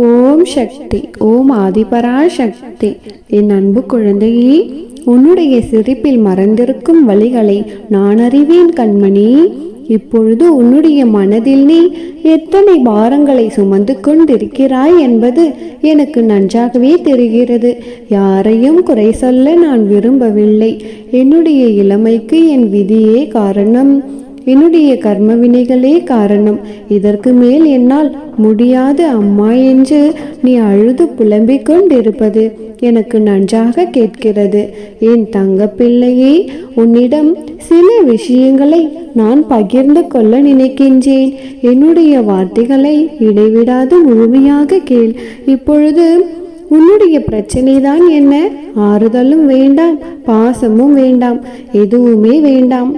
ஓம் சக்தி ஓம் ஆதிபரா சக்தி என் அன்பு குழந்தையே உன்னுடைய சிரிப்பில் மறந்திருக்கும் வழிகளை நான் அறிவேன் கண்மணி. இப்பொழுது உன்னுடைய மனதில் நீ எத்தனை பாரங்களை சுமந்து கொண்டிருக்கிறாய் என்பது எனக்கு நன்றாகவே தெரிகிறது. யாரையும் குறை சொல்ல நான் விரும்பவில்லை. என்னுடைய இளமைக்கு என் விதியே காரணம். என்னுடைய கர்ம வினைகளே காரணம். இதற்கு மேல் என்னால் முடியாது அம்மா என்று நீ அழுது புலம்பிக் கொண்டிருப்பது எனக்கு நன்றாக கேட்கிறது. என் தங்க பிள்ளையே உன்னிடம் சில விஷயங்களை நான் பகிர்ந்து கொள்ள நினைக்கின்றேன். என்னுடைய வார்த்தைகளை இடைவிடாது முழுமையாக கேள். இப்பொழுது உன்னுடைய பிரச்சனை தான் என்ன? ஆறுதலும் வேண்டாம் பாசமும் வேண்டாம் எதுவுமே வேண்டாம்.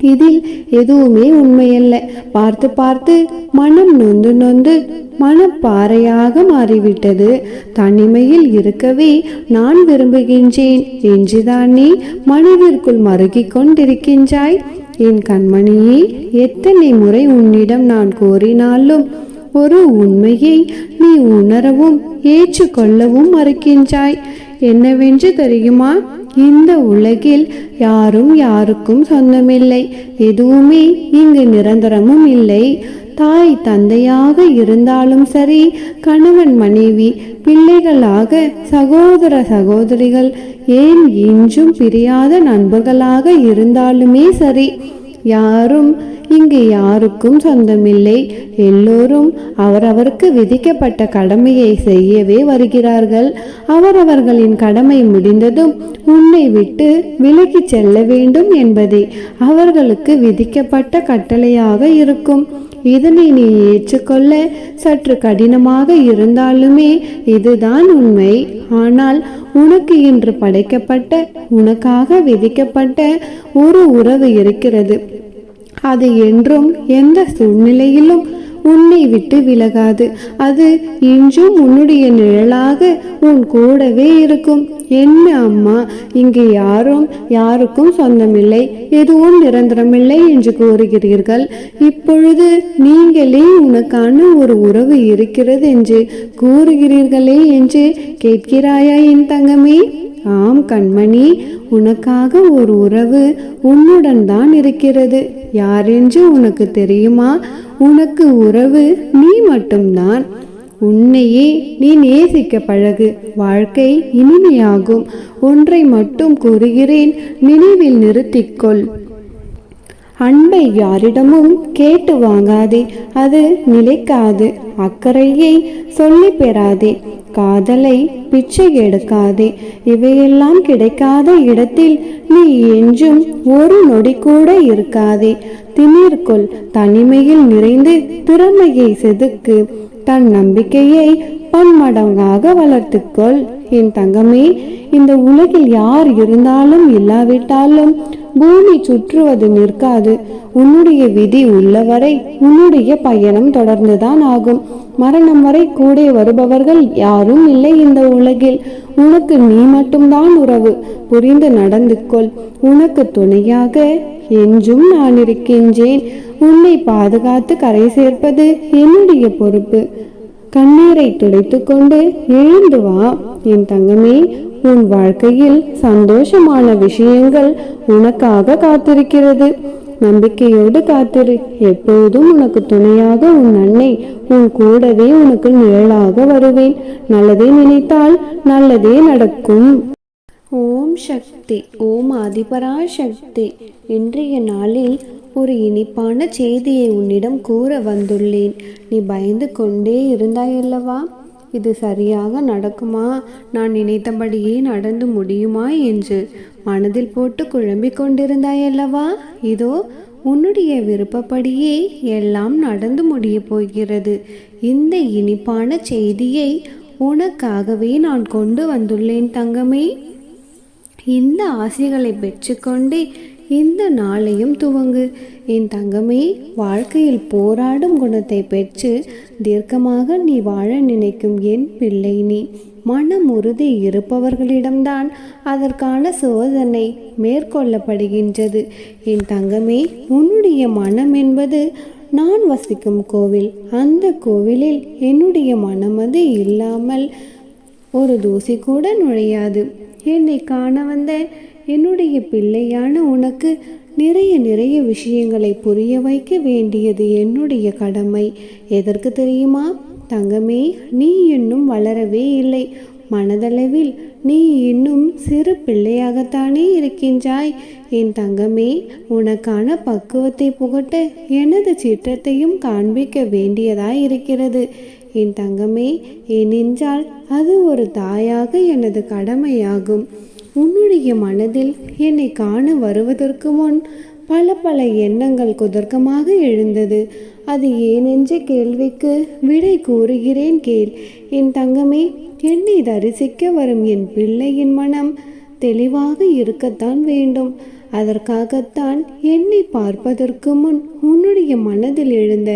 இதில் எதுவுமே உண்மையல்ல. பார்த்து பார்த்து மனம் நொந்து நொந்து மனப்பாறையாக மாறிவிட்டது. தனிமையில் இருக்கவே நான் விரும்புகின்றேன். என்றுதான் நீ மனதிற்குள் மருகிக் கொண்டிருக்கின்றாய்? என் கண்மணியே எத்தனை முறை உன்னிடம் நான் கோரினாலும் ஒரு உண்மையை நீ உணரவும் ஏற்றுக்கொள்ளவும் மறுக்கின்றாய். என்னவென்று தெரியுமா? இந்த உலகில் யாரும் யாருக்கும் சொந்தமில்லை. எதுவுமே இங்கு நிரந்தரமும் இல்லை. தாய் தந்தையாக இருந்தாலும் சரி கணவன் மனைவி பிள்ளைகளாக சகோதர சகோதரிகள் ஏன் இன்றும் பிரியாத நண்பர்களாக இருந்தாலுமே சரி யாரும் இங்கு யாருக்கும் சொந்தமில்லை. எல்லோரும் அவரவருக்கு விதிக்கப்பட்ட கடமையை செய்யவே வருகிறார்கள். அவரவர்களின் கடமை முடிந்ததும் உன்னை விட்டு விலகி செல்ல வேண்டும் என்பதே அவர்களுக்கு விதிக்கப்பட்ட கட்டளையாக இருக்கும். இதனை நீ ஏற்றுக்கொள்ள சற்று கடினமாக இருந்தாலுமே இதுதான் உண்மை. ஆனால் உனக்கு இன்று படைக்கப்பட்ட உனக்காக விதிக்கப்பட்ட ஒரு உறவு இருக்கிறது. அது என்றும் எந்த சூழ்நிலையிலும் உன்னை விட்டு விலகாது. அது இன்றும் உன்னுடைய நிழலாக உன் கூடவே இருக்கும். என்ன அம்மா இங்கு யாரும் யாருக்கும் சொந்தமில்லை எதுவும் நிரந்தரமில்லை என்று கூறுகிறீர்கள். இப்பொழுது நீங்களே உனக்கான ஒரு உறவு இருக்கிறது என்று கூறுகிறீர்களே என்று கேட்கிறாயா என் தங்கமே? ஆம் கண்மணி உனக்காக ஒரு உறவு உன்னுடன் தான் இருக்கிறது. யாரென்று உனக்கு தெரியுமா? உனக்கு உறவு நீ மட்டும்தான். உன்னையே நீ நேசிக்க பழகு. வாழ்க்கை இனிமையாகும். ஒன்றை மட்டும் கூறுகிறேன் நினைவில் நிறுத்திக்கொள். அன்பை யாரிடமும் கேட்டு வாங்காதே. அது நிலைக்காது. அக்கறையை சொல்லி பெறாதே. காதலை பிச்சை எடுக்காதே. இவையெல்லாம் கிடைக்காத இடத்தில் நீ என்றும் ஒரு நொடி கூட இருக்காதே. திமிர்கொள் தனிமையில் நிறைந்து திறமையை செதுக்கு. தன் நம்பிக்கையை பன்மடங்காக வளர்த்துக்கொள். என் தங்கமே இந்த உலகில் யார் இருந்தாலும் இல்லாவிட்டாலும் பூமி சுற்றுவது நிற்காது. உன்னுடைய விதி உள்ளவரை உன்னுடைய பயணம் தொடர்ந்துதான் ஆகும். மரணம் வரை கூட வருபவர்கள் யாரும் இல்லை இந்த உலகில். உனக்கு நீ மட்டும்தான் உறவு. புரிந்து நடந்து கொள். உனக்கு துணையாக என்றும் நான் இருக்கின்றேன். உன்னை பாதுகாத்து கரை சேர்ப்பது என்னுடைய பொறுப்பு. கண்ணீரை துடைத்துக்கொண்டு எழுந்து வா. என் தங்கமே உன் வாழ்க்கையில் சந்தோஷமான விஷயங்கள் உனக்காக காத்திருக்கிறது. நம்பிக்கையோடு காத்திரு. எப்போதும் உனக்கு துணையாக உன் அன்னை உன் கூடவே உனக்கு நிழலாக வருவேன். நல்லதே நினைத்தால் நல்லதே நடக்கும். ஓம் சக்தி. ஓம் ஆதிபரா சக்தி இன்றைய நாளில் ஒரு இனிப்பான செய்தியை உன்னிடம் கூற வந்துள்ளேன். நீ பயந்து கொண்டே இருந்தாயல்லவா? இது சரியாக நடக்குமா? நான் நினைத்தபடியே நடந்து முடியுமா என்று மனதில் போட்டு குழம்பிக் கொண்டிருந்தாயல்லவா? இதோ உன்னுடைய விருப்பப்படியே எல்லாம் நடந்து முடியப் போகிறது. இந்த இனிப்பான செய்தியை உனக்காகவே நான் கொண்டு வந்துள்ளேன் தங்கமே. இந்த ஆசைகளை பெற்றுக்கொண்டே இந்த நாளையும் துவங்கு. என் தங்கமே வாழ்க்கையில் போராடும் குணத்தை பெற்று தீர்க்கமாக நீ வாழ நினைக்கும் என் பிள்ளை நீ. மனம் உறுதி இருப்பவர்களிடம்தான் அதற்கான சோதனை மேற்கொள்ளப்படுகின்றது. என் தங்கமே உன்னுடைய மனம் என்பது நான் வசிக்கும் கோவில். அந்த கோவிலில் என்னுடைய மனமது இல்லாமல் ஒரு தூசி கூட நுழையாது. என்னை காண வந்த என்னுடைய பிள்ளையான உனக்கு நிறைய நிறைய விஷயங்களை புரிய வைக்க வேண்டியது என்னுடைய கடமை. எதற்கு தெரியுமா? தங்கமே நீ இன்னும் வளரவே இல்லை. மனதளவில் நீ இன்னும் சிறு பிள்ளையாகத்தானே இருக்கின்றாய். என் தங்கமே உனக்கான பக்குவத்தை புகட்ட எனது சிற்றத்தையும் காண்பிக்க வேண்டியதாய் இருக்கிறது என் தங்கமே என் நெஞ்சால் அது ஒரு தாயாக எனது கடமையாகும். உன்னுடைய மனதில் என்னை காண வருவதற்கு முன் பல பல எண்ணங்கள் குதர்க்கமாக எழுந்தது. அது ஏனென்ற கேள்விக்கு விடை கூறுகிறேன் கேள். என் தங்கமே என்னை தரிசிக்க வரும் என் பிள்ளையின் மனம் தெளிவாக இருக்கத்தான் வேண்டும். அதற்காகத்தான் என்னை பார்ப்பதற்கு முன் உன்னுடைய மனதில் எழுந்த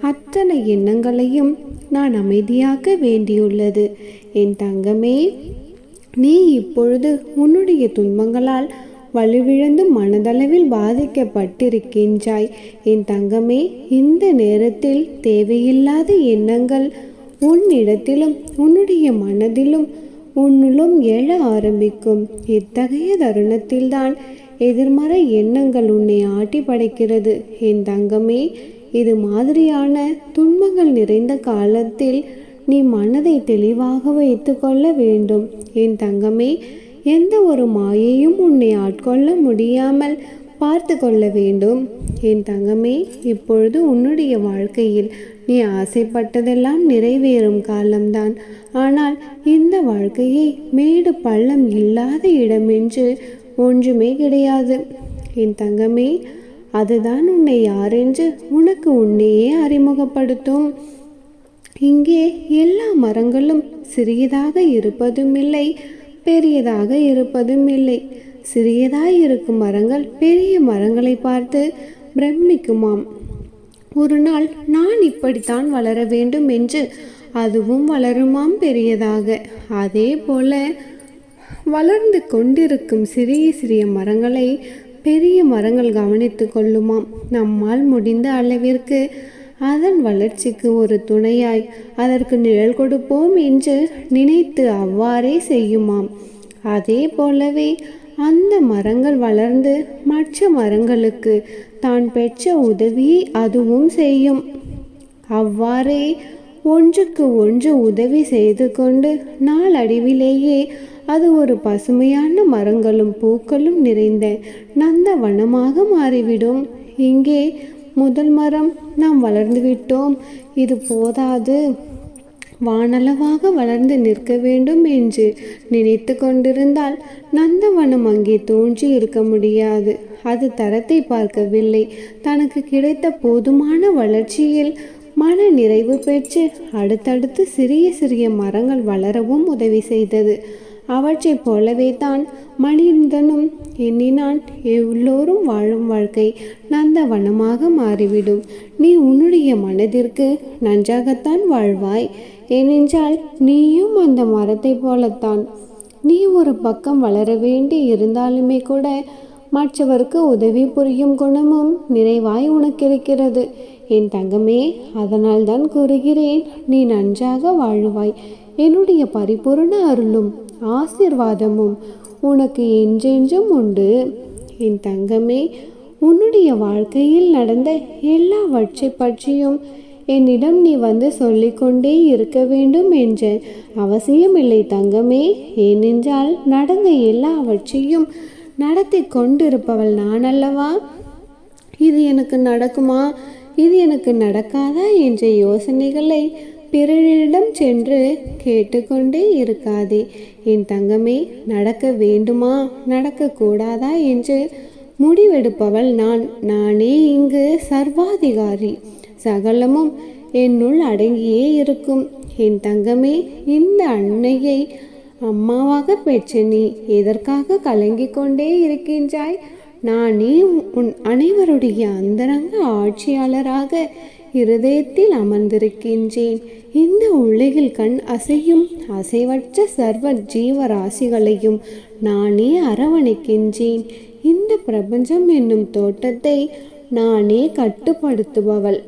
அத்தனை எண்ணங்களையும் நான் அமைதியாக்க வேண்டியுள்ளது. என் தங்கமே நீ இப்பொழுது உன்னுடைய துன்பங்களால் வலுவிழந்து மனதளவில் பாதிக்கப்பட்டிருக்கின்றாய். என் தங்கமே இந்த நேரத்தில் தேவையில்லாத எண்ணங்கள் உன்னிடத்திலும் உன்னுடைய மனதிலும் உன்னிலும் எழ ஆரம்பிக்கும். இத்தகைய தருணத்தில்தான் எதிர்மறை எண்ணங்கள் உன்னை ஆட்டி படைக்கிறது. என் தங்கமே இது மாதிரியான துன்பங்கள் நிறைந்த காலத்தில் நீ மனதை தெளிவாக வைத்து கொள்ள வேண்டும். என் தங்கமே எந்த ஒரு மாயையும் உன்னை ஆட்கொள்ள முடியாமல் பார்த்து கொள்ள வேண்டும். என் தங்கமே இப்பொழுது உன்னுடைய வாழ்க்கையில் நீ ஆசைப்பட்டதெல்லாம் நிறைவேறும் காலம்தான். ஆனால் இந்த வாழ்க்கையை மேடு பள்ளம் இல்லாத இடமென்று ஒன்றுமே கிடையாது. என் தங்கமே அதுதான் உன்னை யாரென்று உனக்கு உன்னையே அறிமுகப்படுத்தும். இங்கே எல்லா மரங்களும் சிறியதாக இருப்பதும் இல்லை பெரியதாக இருப்பதும் இல்லை சிறியதாய் இருக்கும் மரங்கள் பெரிய மரங்களை பார்த்து பிரமிக்குமாம். ஒரு நாள் நான் இப்படித்தான் வளர வேண்டும் என்று அதுவும் வளருமாம் பெரியதாக. அதே போல வளர்ந்து கொண்டிருக்கும் சிறிய சிறிய மரங்களை பெரிய மரங்கள் கவனித்து கொள்ளுமாம். நம்மால் முடிந்த அளவிற்கு அதன் வளர்ச்சிக்கு ஒரு துணையாய் அதற்கு நிழல் கொடுப்போம் என்று நினைத்து அவ்வாறே செய்யுமாம். அதே போலவே அந்த மரங்கள் வளர்ந்து மற்ற மரங்களுக்கு தான் பெற்ற உதவியை அதுவும் செய்யும். அவ்வாறே ஒன்றுக்கு ஒன்று உதவி செய்து கொண்டு நாளடைவிலேயே அது ஒரு பசுமையான மரங்களும் பூக்களும் நிறைந்த நந்தவனமாக மாறிவிடும். இங்கே முதல் மரம் நாம் வளர்ந்து விட்டோம். இது போதாது. வானளவாக வளர்ந்து நிற்க வேண்டும் என்று நினைத்து கொண்டிருந்தால் நந்தவனம் அங்கே தோன்றி இருக்க முடியாது. அது தரத்தை பார்க்கவில்லை. தனக்கு கிடைத்த போதுமான வளர்ச்சியில் மன நிறைவு பெற்று அடுத்தடுத்து சிறிய சிறிய மரங்கள் வளரவும் உதவி செய்தது. அவற்றைப் போலவே தான் மனிதனும் எண்ணினான். எல்லோரும் வாழும் வாழ்க்கை நந்தவனமாக மாறிவிடும். நீ உன்னுடைய மனதிற்கு நன்றாகத்தான் வாழ்வாய். ஏனென்றால் நீயும் அந்த மரத்தைப் போலத்தான். நீ ஒரு பக்கம் வளர வேண்டி இருந்தாலுமே கூட மற்றவருக்கு உதவி புரியும் குணமும் நிறைவாய் உனக்கு இருக்கிறது என் தங்கமே அதனால் தான் கூறுகிறேன் நீ நன்றாக வாழுவாய். என்னுடைய பரிபூர்ண அருளும் ஆசிர்வாதமும் உனக்கு என்றென்றும் உண்டு. என் தங்கமே உன்னுடைய வாழ்க்கையில் நடந்த எல்லாவற்றை பற்றியும் என்னிடம் நீ வந்து சொல்லிக்கொண்டே இருக்க வேண்டும் என்ற அவசியமில்லை தங்கமே. ஏனென்றால் நடந்த எல்லாவற்றையும் நடத்தி கொண்டிருப்பவள் நான் அல்லவா இது எனக்கு நடக்குமா? இது எனக்கு நடக்காதா? என்ற யோசனைகளை பிறரிடம் சென்று கேட்டுக்கொண்டே இருக்காதே. என் தங்கமே நடக்க வேண்டுமா? நடக்கக்கூடாதா என்று முடிவெடுப்பவள் நான். நானே இங்கு சர்வாதிகாரி. சகலமும் என்னுள் அடங்கியே இருக்கும். என் தங்கமே இந்த அன்னையை அம்மாவாக பெற்ற நீ எதற்காக கலங்கிக் கொண்டே இருக்கின்றாய்? நானே உன் அனைவருடைய அந்தரங்க ஆட்சியாளராக இருதயத்தில் அமர்ந்திருக்கின்றேன். இந்த உலகில் கண் அசையும் அசைவற்ற சர்வ ஜீவராசிகளையும் நானே அரவணைக்கின்றேன். இந்த பிரபஞ்சம் என்னும் தோட்டத்தை நானே கட்டுப்படுத்துபவள்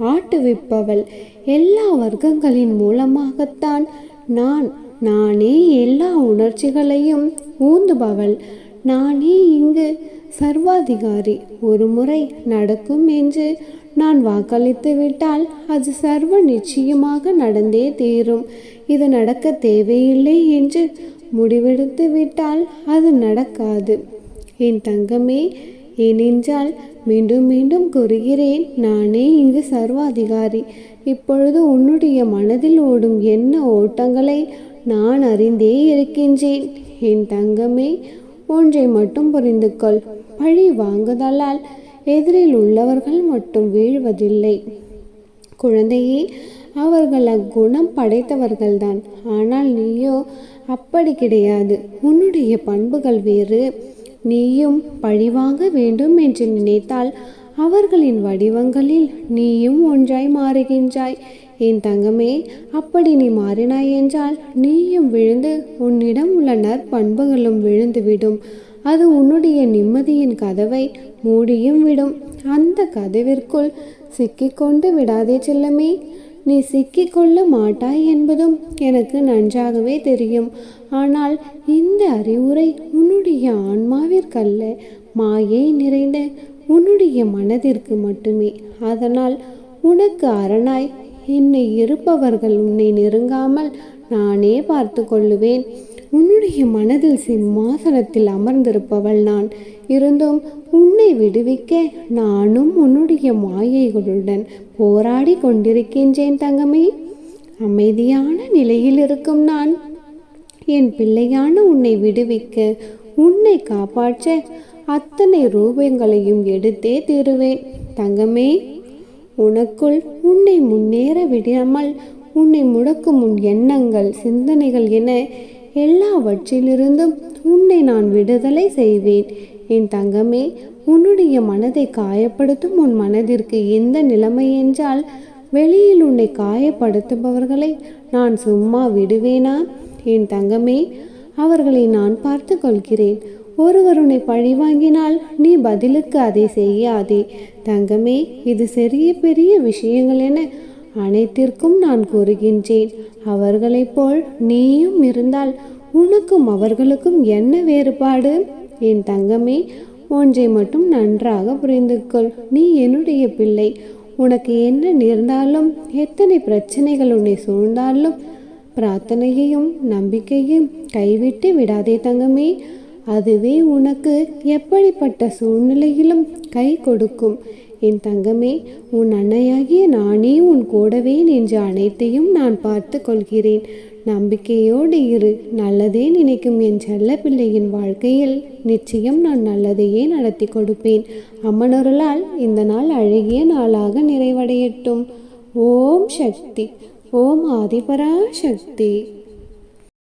ஆட்டுவிப்பவள். எல்லா வர்க்கங்களின் மூலமாகத்தான் நான் நானே எல்லா உணர்ச்சிகளையும் ஊந்துபவள். நானே இங்கு சர்வாதிகாரி ஒரு முறை நடக்கும் என்று நான் வாக்களித்து விட்டால் அது சர்வ நிச்சயமாக நடந்தே தீரும். இது நடக்க தேவையில்லை என்று முடிவெடுத்து விட்டால் அது நடக்காது. என் தங்கமே ஏனென்றால் மீண்டும் மீண்டும் கூறுகிறேன் நானே இங்கு சர்வாதிகாரி. இப்பொழுது உன்னுடைய மனதில் ஓடும் என்ன ஓட்டங்களை நான் அறிந்தே இருக்கின்றேன். என் தங்கமே ஒன்றை மட்டும் புரிந்து கொள். பழி வாங்குதலால் எதிரில் உள்ளவர்கள் மட்டும் வீழ்வதில்லை. குழந்தையே அவர்கள் அக்குணம் படைத்தவர்கள்தான். ஆனால் நீயோ அப்படி கிடையாது. உன்னுடைய பண்புகள் வேறு. நீயும் பழிவாங்க வேண்டும் என்று நினைத்தால் அவர்களின் வடிவங்களில் நீயும் ஒன்றாய் மாறுகின்றாய். என் தங்கமே அப்படி நீ மாறினாய் என்றால் நீயும் விழுந்து உன்னிடம் உள்ள நற்பண்புகளும் விழுந்துவிடும். அது உன்னுடைய நிம்மதியின் கதவை மூடியும் விடும். அந்த கதவிற்குள் சிக்கிக்கொண்டு விடாதே செல்லமே. நீ சிக்கிக்கொள்ள மாட்டாய் என்பதும் எனக்கு நன்றாகவே தெரியும். ஆனால் இந்த அறிவுரை உன்னுடைய ஆன்மாவிற்கல்ல மாயை நிறைந்த உன்னுடைய மனதிற்கு மட்டுமே. அதனால் உனக்கு அரணாய் என்னை இருப்பவர்கள் உன்னை நெருங்காமல் நானே பார்த்து கொள்ளுவேன். உன்னுடைய மனதில் சிம்மாசனத்தில் அமர்ந்திருப்பவள் நான். இருந்தும் உன்னை விடுவிக்க நானும் உன்னுடைய மாயைகளுடன் போராடி கொண்டிருக்கின்றேன் தங்கமே. அமைதியான நிலையில் இருக்கும் நான். என் பிள்ளையான உன்னை விடுவிக்க உன்னை காப்பாற்ற அத்தனை ரூபங்களையும் எடுத்தே தீருவேன் தங்கமே. உனக்குள் உன்னை முன்னேற விடாமல் உன்னை முடக்கும் உன் எண்ணங்கள் சிந்தனைகள் என எல்லாவற்றிலிருந்தும் உன்னை நான் விடுதலை செய்வேன். என் தங்கமே உன்னுடைய மனதை காயப்படுத்தும் உன் மனதிற்கு எந்த நிலைமை என்றால் வெளியில் உன்னை காயப்படுத்துபவர்களை நான் சும்மா விடுவேனா? என் தங்கமே அவர்களை நான் பார்த்து கொள்கிறேன். ஒருவர் உன்னை பழி வாங்கினால் நீ பதிலுக்கு அதை செய்யாதே. தங்கமே இது சிறிய பெரிய விஷயங்கள் என அனைத்திற்கும் நான் கூறுகின்றேன். அவர்களைப் போல் நீயும் இருந்தால் உனக்கும் அவர்களுக்கும் என்ன வேறுபாடு? என் தங்கமே ஒன்றை மட்டும் நன்றாக புரிந்து கொள் நீ என்னுடைய பிள்ளை. உனக்கு என்ன நேர்ந்தாலும் எத்தனை பிரச்சனைகள் உன்னை சூழ்ந்தாலும் பிரார்த்தனையையும் நம்பிக்கையும் கைவிட்டு விடாதே தங்கமே. அதுவே உனக்கு எப்படிப்பட்ட சூழ்நிலையிலும் கை கொடுக்கும். என் தங்கமே உன் அன்னையாகிய நானே உன் கூடவே நின்று அனைத்தையும் நான் பார்த்து கொள்கிறேன். நம்பிக்கையோடு இரு நல்லதே நினைக்கும் என் செல்ல பிள்ளையின் வாழ்க்கையில் நிச்சயம் நான் நல்லதையே நடத்தி கொடுப்பேன். அம்மனொருளால் இந்த நாள் அழகிய நாளாக நிறைவடையட்டும். ஓம் சக்தி ஓம் ஆதிபரா சக்தி